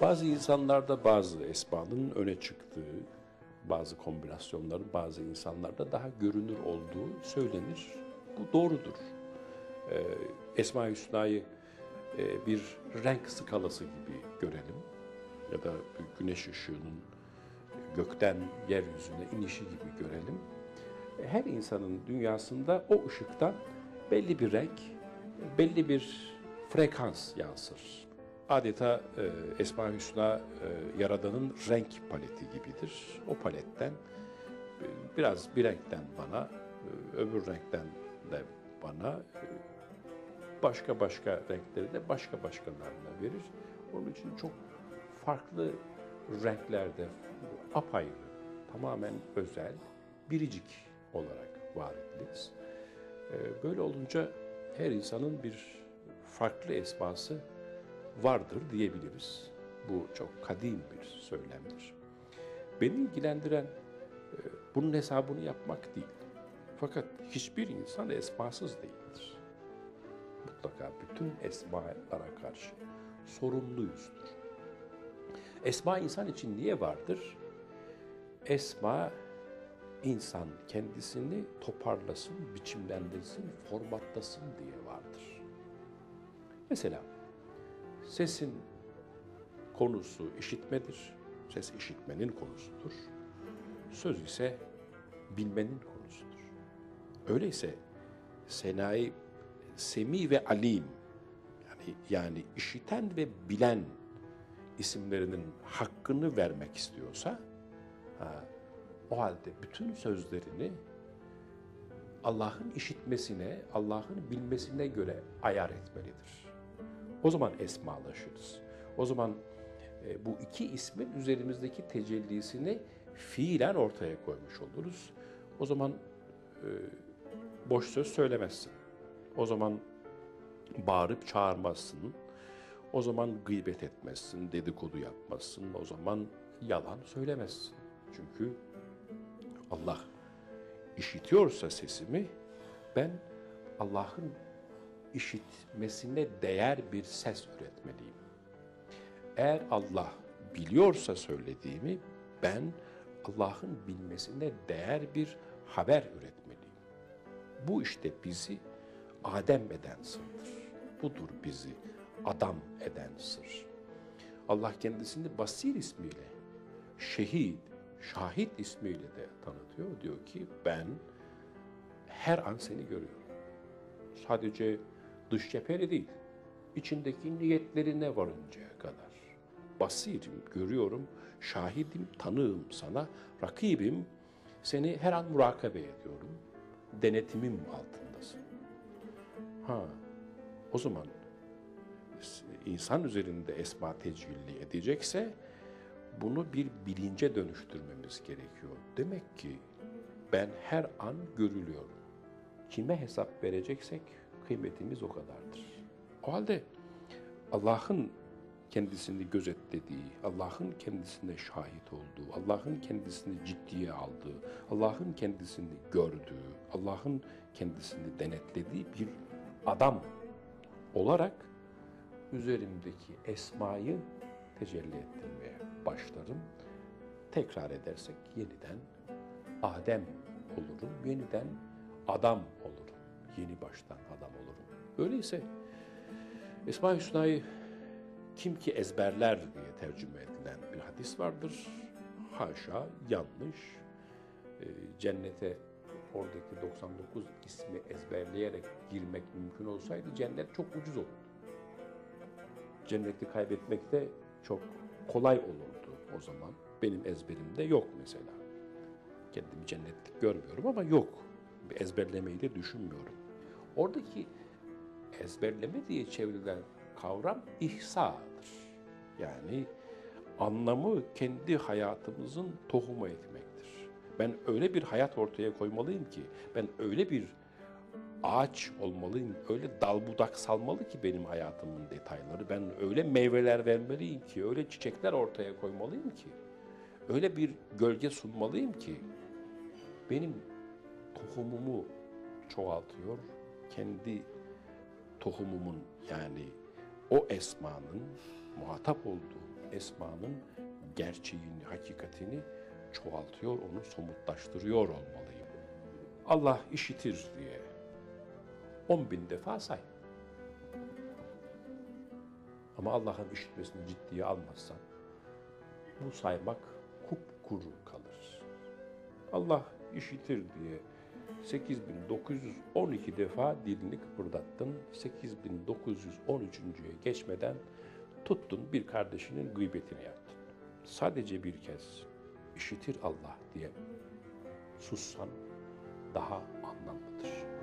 Bazı insanlarda bazı esmanın öne çıktığı, bazı kombinasyonların bazı insanlarda daha görünür olduğu söylenir. Bu doğrudur. Ee, Esma-i Hüsna'yı e, bir renk skalası gibi görelim. Ya da güneş ışığının gökten yeryüzüne inişi gibi görelim. Her insanın dünyasında o ışıktan belli bir renk, belli bir frekans yansır. Adeta e, Esma Hüsna e, Yaradan'ın renk paleti gibidir. O paletten e, biraz bir renkten bana, e, öbür renkten de bana, e, başka başka renkleri de başka başkalarına verir. Onun için çok farklı renklerde apayrı, tamamen özel, biricik olarak var ediliriz. E, böyle olunca her insanın bir farklı esması vardır diyebiliriz. Bu çok kadim bir söylemdir. Beni ilgilendiren e, bunun hesabını yapmak değil. Fakat hiçbir insan esmasız değildir. Mutlaka bütün esmalara karşı sorumluyuzdur. Esma insan için niye vardır? Esma insan kendisini toparlasın, biçimlendirsin, formatlasın diye vardır. Mesela sesin konusu işitmedir. Ses işitmenin konusudur. Söz ise bilmenin konusudur. Öyleyse Senai Semi ve Alim yani yani işiten ve bilen isimlerinin hakkını vermek istiyorsa ha, o halde bütün sözlerini Allah'ın işitmesine, Allah'ın bilmesine göre ayar etmelidir. O zaman esmalaşırız. O zaman e, bu iki ismin üzerimizdeki tecellisini fiilen ortaya koymuş oluruz. O zaman e, boş söz söylemezsin. O zaman bağırıp çağırmazsın. O zaman gıybet etmezsin, dedikodu yapmazsın. O zaman yalan söylemezsin. Çünkü Allah işitiyorsa sesimi ben Allah'ın işitmesine değer bir ses üretmeliyim. Eğer Allah biliyorsa söylediğimi ben Allah'ın bilmesine değer bir haber üretmeliyim. Bu işte bizi Adem eden sırdır. Budur bizi adam eden sır. Allah kendisini Basir ismiyle, şehit, şahit ismiyle de tanıtıyor. Diyor ki ben her an seni görüyorum. Sadece dış cepheni değil, içindeki niyetlerine varıncaya kadar. Basirim, görüyorum, şahidim, tanığım sana, rakibim, seni her an murakabe ediyorum. Denetimim altındasın. Ha, o zaman insan üzerinde esma tecvilli edecekse bunu bir bilince dönüştürmemiz gerekiyor. Demek ki ben her an görülüyorum. Kime hesap vereceksek kıymetimiz o kadardır. O halde Allah'ın kendisini gözetlediği, Allah'ın kendisine şahit olduğu, Allah'ın kendisini ciddiye aldığı, Allah'ın kendisini gördüğü, Allah'ın kendisini denetlediği bir adam olarak üzerimdeki esmayı tecelli ettirmeye başlarım. Tekrar edersek yeniden Adem olurum, yeniden adam olurum. Yeni baştan adam olurum. Öyleyse Esma-i Hüsna'yı kim ki ezberler diye tercüme edilen bir hadis vardır. Haşa yanlış. E, cennete oradaki 99 ismi ezberleyerek girmek mümkün olsaydı cennet çok ucuz olurdu. Cenneti kaybetmek de çok kolay olurdu o zaman. Benim ezberimde yok mesela. Kendimi cennetlik görmüyorum ama yok. Ezberlemeyi de düşünmüyorum. Oradaki ezberleme diye çevrilen kavram ihsadır. Yani anlamı kendi hayatımızın tohumu etmektir. Ben öyle bir hayat ortaya koymalıyım ki, ben öyle bir ağaç olmalıyım, öyle dal budak salmalı ki benim hayatımın detayları. Ben öyle meyveler vermeliyim ki, öyle çiçekler ortaya koymalıyım ki, öyle bir gölge sunmalıyım ki, benim tohumumu çoğaltıyor, kendi tohumumun yani o esmanın muhatap olduğu esmanın gerçeğini, hakikatini çoğaltıyor, onu somutlaştırıyor olmalıyım. Allah işitir diye 10 bin defa say. Ama Allah'ın işitmesini ciddiye almazsan bu saymak kupkuru kalır. Allah işitir diye 8912 defa dilini kıpırdattın. 8913.ye geçmeden tuttun bir kardeşinin gıybetini yaptın. Sadece bir kez işitir Allah diye sussan daha anlamlıdır.